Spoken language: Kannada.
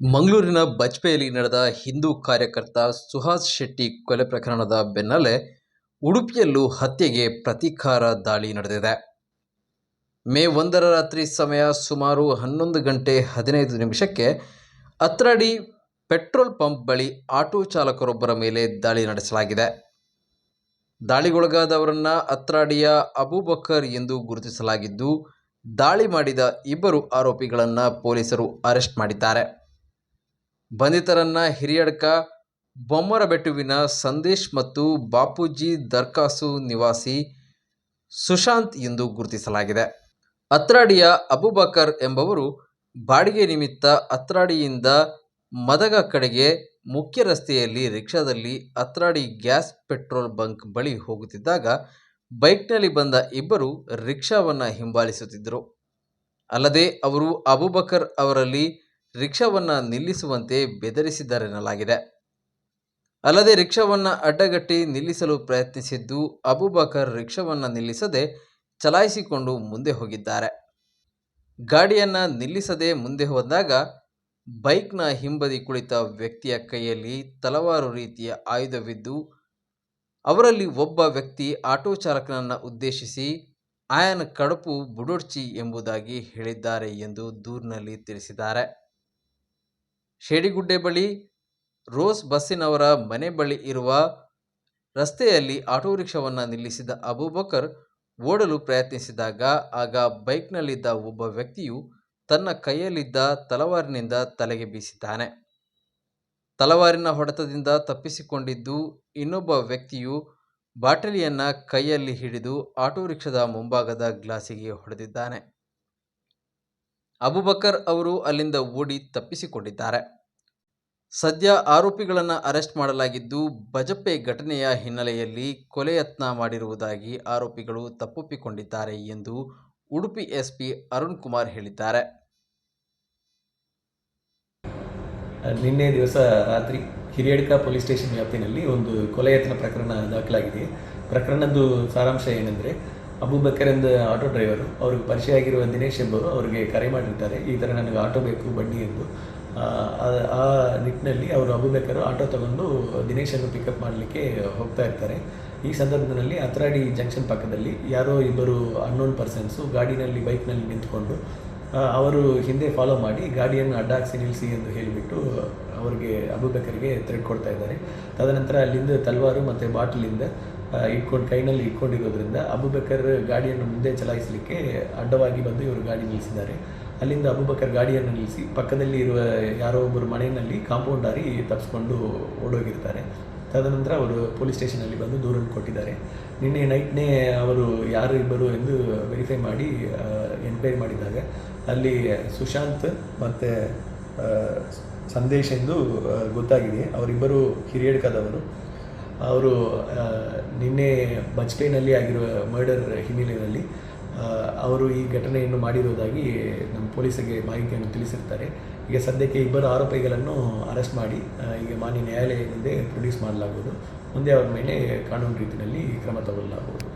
ಮಂಗಳೂರಿನ ಬಜ್ಪೆಯಲ್ಲಿ ನಡೆದ ಹಿಂದೂ ಕಾರ್ಯಕರ್ತ ಸುಹಾಸ್ ಶೆಟ್ಟಿ ಕೊಲೆ ಪ್ರಕರಣದ ಬೆನ್ನಲ್ಲೇ ಉಡುಪಿಯಲ್ಲೂ ಹತ್ಯೆಗೆ ಪ್ರತೀಕಾರ ದಾಳಿ ನಡೆದಿದೆ. ಮೇ ಒಂದರ ರಾತ್ರಿ ಸಮಯ ಸುಮಾರು ಹನ್ನೊಂದು ಗಂಟೆ ಹದಿನೈದು ನಿಮಿಷಕ್ಕೆ ಅತ್ರಡಿ ಪೆಟ್ರೋಲ್ ಪಂಪ್ ಬಳಿ ಆಟೋ ಚಾಲಕರೊಬ್ಬರ ಮೇಲೆ ದಾಳಿ ನಡೆಸಲಾಗಿದೆ. ದಾಳಿಗೊಳಗಾದವರನ್ನು ಅತ್ರಾಡಿಯ ಅಬೂಬಕರ್ ಎಂದು ಗುರುತಿಸಲಾಗಿದ್ದು, ದಾಳಿ ಮಾಡಿದ ಇಬ್ಬರು ಆರೋಪಿಗಳನ್ನು ಪೊಲೀಸರು ಅರೆಸ್ಟ್ ಮಾಡಿದ್ದಾರೆ. ಬಂಧಿತರನ್ನ ಹಿರಿಯಡ್ಕ ಬೊಮ್ಮರಬೆಟ್ಟುವಿನ ಸಂದೇಶ್ ಮತ್ತು ಬಾಪೂಜಿ ದರ್ಕಾಸು ನಿವಾಸಿ ಸುಶಾಂತ್ ಎಂದು ಗುರುತಿಸಲಾಗಿದೆ. ಅತ್ರಾಡಿಯ ಅಬುಬಕರ್ ಎಂಬವರು ಬಾಡಿಗೆ ನಿಮಿತ್ತ ಅತ್ರಾಡಿಯಿಂದ ಮದಗ ಕಡೆಗೆ ಮುಖ್ಯ ರಸ್ತೆಯಲ್ಲಿ ರಿಕ್ಷಾದಲ್ಲಿ ಅತ್ರಾಡಿ ಗ್ಯಾಸ್ ಪೆಟ್ರೋಲ್ ಬಂಕ್ ಬಳಿ ಹೋಗುತ್ತಿದ್ದಾಗ ಬೈಕ್ನಲ್ಲಿ ಬಂದ ಇಬ್ಬರು ರಿಕ್ಷಾವನ್ನು ಹಿಂಬಾಲಿಸುತ್ತಿದ್ದರು. ಅಲ್ಲದೆ ಅವರು ಅಬುಬಕರ್ ಅವರಲ್ಲಿ ರಿಕ್ಷಾವನ್ನು ನಿಲ್ಲಿಸುವಂತೆ ಬೆದರಿಸಿದ್ದಾರೆನ್ನಲಾಗಿದೆ. ಅಲ್ಲದೆ ರಿಕ್ಷಾವನ್ನು ಅಡ್ಡಗಟ್ಟಿ ನಿಲ್ಲಿಸಲು ಪ್ರಯತ್ನಿಸಿದ್ದು ಅಬುಬಕರ್ ರಿಕ್ಷಾವನ್ನು ನಿಲ್ಲಿಸದೆ ಚಲಾಯಿಸಿಕೊಂಡು ಮುಂದೆ ಹೋಗಿದ್ದಾರೆ. ಗಾಡಿಯನ್ನು ನಿಲ್ಲಿಸದೆ ಮುಂದೆ ಹೋದಾಗ ಬೈಕ್ನ ಹಿಂಬದಿ ಕುಳಿತ ವ್ಯಕ್ತಿಯ ಕೈಯಲ್ಲಿ ತಲವಾರು ರೀತಿಯ ಆಯುಧವಿದ್ದು, ಅವರಲ್ಲಿ ಒಬ್ಬ ವ್ಯಕ್ತಿ ಆಟೋ ಚಾಲಕನನ್ನು ಉದ್ದೇಶಿಸಿ ಆಯನ ಕಡುಪು ಬುಡೊಡ್ಚಿ ಎಂಬುದಾಗಿ ಹೇಳಿದ್ದಾರೆ ಎಂದು ದೂರಿನಲ್ಲಿ ತಿಳಿಸಿದ್ದಾರೆ. ಶೇಡಿಗುಡ್ಡೆ ಬಳಿ ರೋಸ್ ಬಸ್ಸಿನವರ ಮನೆ ಬಳಿ ಇರುವ ರಸ್ತೆಯಲ್ಲಿ ಆಟೋ ರಿಕ್ಷಾವನ್ನು ನಿಲ್ಲಿಸಿದ ಅಬೂಬಕರ್ ಓಡಲು ಪ್ರಯತ್ನಿಸಿದಾಗ ಆಗ ಬೈಕ್ನಲ್ಲಿದ್ದ ಒಬ್ಬ ವ್ಯಕ್ತಿಯು ತನ್ನ ಕೈಯಲ್ಲಿದ್ದ ತಲವಾರಿನಿಂದ ತಲೆಗೆ ಬೀಸಿದ್ದಾನೆ. ತಲವಾರಿನ ಹೊಡೆತದಿಂದ ತಪ್ಪಿಸಿಕೊಂಡಿದ್ದು ಇನ್ನೊಬ್ಬ ವ್ಯಕ್ತಿಯು ಬಾಟಲಿಯನ್ನು ಕೈಯಲ್ಲಿ ಹಿಡಿದು ಆಟೋ ರಿಕ್ಷಾದ ಮುಂಭಾಗದ ಗ್ಲಾಸಿಗೆ ಹೊಡೆದಿದ್ದಾನೆ. ಅಬುಬಕರ್ ಅವರು ಅಲ್ಲಿಂದ ಓಡಿ ತಪ್ಪಿಸಿಕೊಂಡಿದ್ದಾರೆ. ಸದ್ಯ ಆರೋಪಿಗಳನ್ನು ಅರೆಸ್ಟ್ ಮಾಡಲಾಗಿದ್ದು ಬಜಪೆ ಘಟನೆಯ ಹಿನ್ನೆಲೆಯಲ್ಲಿ ಕೊಲೆ ಯತ್ನ ಮಾಡಿರುವುದಾಗಿ ಆರೋಪಿಗಳು ತಪ್ಪೊಪ್ಪಿಕೊಂಡಿದ್ದಾರೆ ಎಂದು ಉಡುಪಿ ಎಸ್ಪಿ ಅರುಣ್ ಕುಮಾರ್ ಹೇಳಿದ್ದಾರೆ. ನಿನ್ನೆ ದಿವಸ ರಾತ್ರಿ ಹಿರಿಯಡ್ಕ ಪೊಲೀಸ್ ಸ್ಟೇಷನ್ ವ್ಯಾಪ್ತಿನಲ್ಲಿ ಒಂದು ಕೊಲೆ ಯತ್ನ ಪ್ರಕರಣ ದಾಖಲಾಗಿದೆ. ಪ್ರಕರಣದ್ದು ಸಾರಾಂಶ ಏನೆಂದರೆ ಅಬೂಬಕರ್ ಎಂದು ಆಟೋ ಡ್ರೈವರು ಅವ್ರಿಗೆ ಪರಿಚಯ ಆಗಿರುವ ದಿನೇಶ್ ಎಂಬರು ಅವರಿಗೆ ಕರೆ ಮಾಡಿರ್ತಾರೆ ಈ ಥರ ನನಗೆ ಆಟೋ ಬೇಕು ಬನ್ನಿ ಎಂದು. ಆ, ನಿಟ್ಟಿನಲ್ಲಿ ಅವರು ಅಬೂಬಕರ್ ಆಟೋ ತಗೊಂಡು ದಿನೇಶನ್ನು ಪಿಕಪ್ ಮಾಡಲಿಕ್ಕೆ ಹೋಗ್ತಾ ಇರ್ತಾರೆ. ಈ ಸಂದರ್ಭದಲ್ಲಿ ಅತ್ರಾಡಿ ಜಂಕ್ಷನ್ ಪಕ್ಕದಲ್ಲಿ ಯಾರೋ ಇಬ್ಬರು ಅನ್ನೋನ್ ಪರ್ಸನ್ಸು ಗಾಡಿನಲ್ಲಿ ಬೈಕ್ನಲ್ಲಿ ನಿಂತ್ಕೊಂಡು ಅವರು ಹಿಂದೆ ಫಾಲೋ ಮಾಡಿ ಗಾಡಿಯನ್ನು ಅಡ್ಡ ಹಾಕ್ಸಿ ನಿಲ್ಲಿಸಿ ಎಂದು ಹೇಳಿಬಿಟ್ಟು, ಅವರಿಗೆ ಅಬುಬಕರಿಗೆ ಥ್ರೆಡ್ ಕೊಡ್ತಾ ಇದ್ದಾರೆ. ತದನಂತರ ಅಲ್ಲಿಂದ ತಲ್ವಾರು ಮತ್ತು ಬಾಟಲಿಂದ ಇಟ್ಕೊಂಡು, ಕೈನಲ್ಲಿ ಇಟ್ಕೊಂಡಿರೋದ್ರಿಂದ ಅಬುಬಕರ್ ಗಾಡಿಯನ್ನು ಮುಂದೆ ಚಲಾಯಿಸಲಿಕ್ಕೆ ಅಡ್ಡವಾಗಿ ಬಂದು ಇವರು ಗಾಡಿ ನಿಲ್ಲಿಸಿದ್ದಾರೆ. ಅಲ್ಲಿಂದ ಅಬುಬಕರ್ ಗಾಡಿಯನ್ನು ನಿಲ್ಲಿಸಿ ಪಕ್ಕದಲ್ಲಿ ಇರುವ ಯಾರೋ ಒಬ್ಬರು ಮನೆಯಲ್ಲಿ ಕಾಂಪೌಂಡ್ ಹಾರಿ ತಪ್ಪಿಸ್ಕೊಂಡು ಓಡೋಗಿರ್ತಾರೆ. ತದನಂತರ ಅವರು ಪೊಲೀಸ್ ಸ್ಟೇಷನಲ್ಲಿ ಬಂದು ದೂರನ್ನು ಕೊಟ್ಟಿದ್ದಾರೆ. ನಿನ್ನೆ ನೈಟ್ನೇ ಅವರು ಯಾರು ಇಬ್ಬರು ಎಂದು ವೆರಿಫೈ ಮಾಡಿ ಎನ್ಕ್ವೈರಿ ಮಾಡಿದಾಗ ಅಲ್ಲಿ ಸುಶಾಂತ್ ಮತ್ತು ಸಂದೇಶ್ ಎಂದು ಗೊತ್ತಾಗಿದೆ. ಅವರಿಬ್ಬರು ಹಿರಿಯಡ್ಕದವರು ಅವರು ನಿನ್ನೆ ಬಜ್ಪೇನಲ್ಲಿ ಆಗಿರುವ ಮರ್ಡರ್ ಹಿನ್ನೆಲೆಯಲ್ಲಿ ಅವರು ಈ ಘಟನೆಯನ್ನು ಮಾಡಿರುವುದಾಗಿ ನಮ್ಮ ಪೊಲೀಸರಿಗೆ ಮಾಹಿತಿಯನ್ನು ತಿಳಿಸಿರ್ತಾರೆ. ಈಗ ಸದ್ಯಕ್ಕೆ ಇಬ್ಬರು ಆರೋಪಿಗಳನ್ನು ಅರೆಸ್ಟ್ ಮಾಡಿ ಈಗ ಮಾನ್ಯ ನ್ಯಾಯಾಲಯದಿಂದ ಪ್ರೊಡ್ಯೂಸ್ ಮಾಡಲಾಗುವುದು. ಮುಂದೆ ಅವರ ಮೇಲೆ ಕಾನೂನು ರೀತಿಯಲ್ಲಿ ಕ್ರಮ ತಗೊಳ್ಳಲಾಗುವುದು.